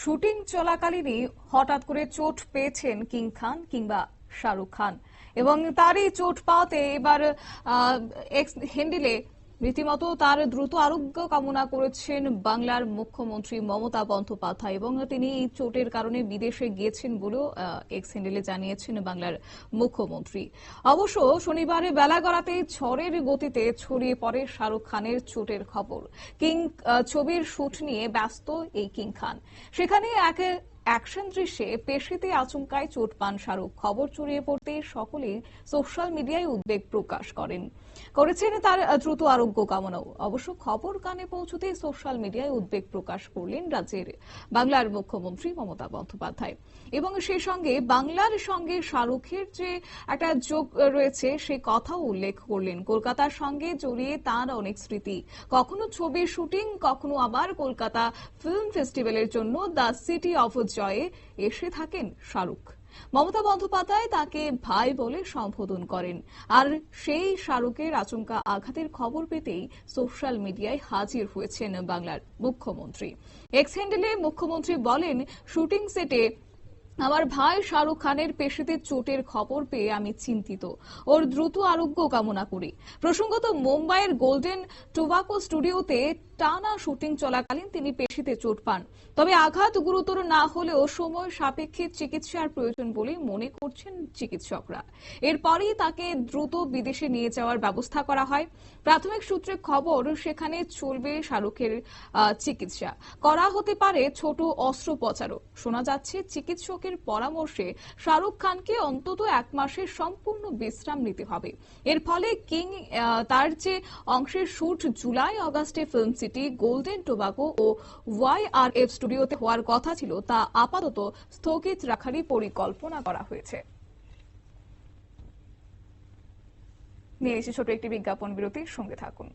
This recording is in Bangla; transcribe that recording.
শুটিং চলাকালীনই হঠাৎ করে চোট পেয়েছেন কিং খান কিংবা শাহরুখ খান। এবং তারই চোট পাওয়াতে এবার হেন্ডিলে রীতিমতো তার দ্রুত আরোগ্য কামনা করেছেন বাংলার মুখ্যমন্ত্রী মমতা বন্দ্যোপাধ্যায় এবং তিনি এই চোটের কারণে বিদেশে গিয়েছেন বলেও এক্স হ্যান্ডেলে জানিয়েছেন বাংলার মুখ্যমন্ত্রী। অবশ্য শনিবারে বেলা গড়াতে ঝড়ের গতিতে ছড়িয়ে পড়ে শাহরুখ খানের চোটের খবর। কিং ছবির শুট নিয়ে ব্যস্ত এই কিং খান। সেখানে এক অ্যাকশন দৃশ্যে পেশিতে আচমকায় চোট পান শাহরুখ। খবর ছড়িয়ে পড়তে সকলে সোশ্যাল মিডিয়ায় উদ্বেগ প্রকাশ করেন। করেছেন তার দ্রুত আরোগ্য কামনাও। অবশ্য খবর কানে পৌঁছতে সোশ্যাল মিডিয়ায় উদ্বেগ প্রকাশ করলেন রাজ্যের বাংলার মুখ্যমন্ত্রী মমতা বন্দ্যোপাধ্যায়। এবং সেই সঙ্গে বাংলার সঙ্গে শাহরুখের যে একটা যোগ রয়েছে, সে কথাও উল্লেখ করলেন। কলকাতার সঙ্গে জড়িয়ে তার অনেক স্মৃতি। কখনো ছবির শুটিং, কখনো আবার কলকাতা ফিল্ম ফেস্টিভ্যালের জন্য দ্য সিটি অফ জয়ে এসে থাকেন শাহরুখ। মমতা বন্দ্যোপাধ্যায় তাকে ভাই বলে সম্বোধন করেন। আর সেই শাহরুখের আচমকা আঘাতের খবর পেতেই সোশ্যাল মিডিয়ায় হাজির হয়েছেন বাংলার মুখ্যমন্ত্রী। এক্স হ্যান্ডেলে মুখ্যমন্ত্রী বলেন, শুটিং সেটে আমার ভাই শাহরুখ খানের পেশিতে চোটের খবর পেয়ে আমি চিন্তিত। ওর দ্রুত আরোগ্য কামনা করি। প্রসঙ্গত মুম্বাইয়ের গোল্ডেন টোবাকো স্টুডিওতে টানা শুটিং চলাকালীন তিনি পেশিতে চোট পান। তবে আঘাত গুরুতর না হলেও সময় সাপেক্ষে চিকিৎসার প্রয়োজন বলে মনে করছেন চিকিৎসকরা। এরপরই তাকে দ্রুত বিদেশে নিয়ে যাওয়ার ব্যবস্থা করা হয়। প্রাথমিক সূত্রে খবর, সেখানে চলবে শাহরুখের চিকিৎসা। করা হতে পারে ছোট অস্ত্রোপচারও। শোনা যাচ্ছে চিকিৎসকের পরামর্শে শাহরুখ খানকে অন্তত এক মাসের সম্পূর্ণ বিশ্রাম নিতে হবে। এর ফলে কিং তার যে অংশের শুট জুলাই অগাস্টে ফিল্ম সিটি, গোল্ডেন টোবাকো ও ওয়াই আর এফ স্টুডিওতে হওয়ার কথা ছিল, তা আপাতত স্থগিত রাখারই পরিকল্পনা করা হয়েছে। নিয়ে এসে ছোট একটি বিজ্ঞাপন বিরতির সঙ্গে থাকুন।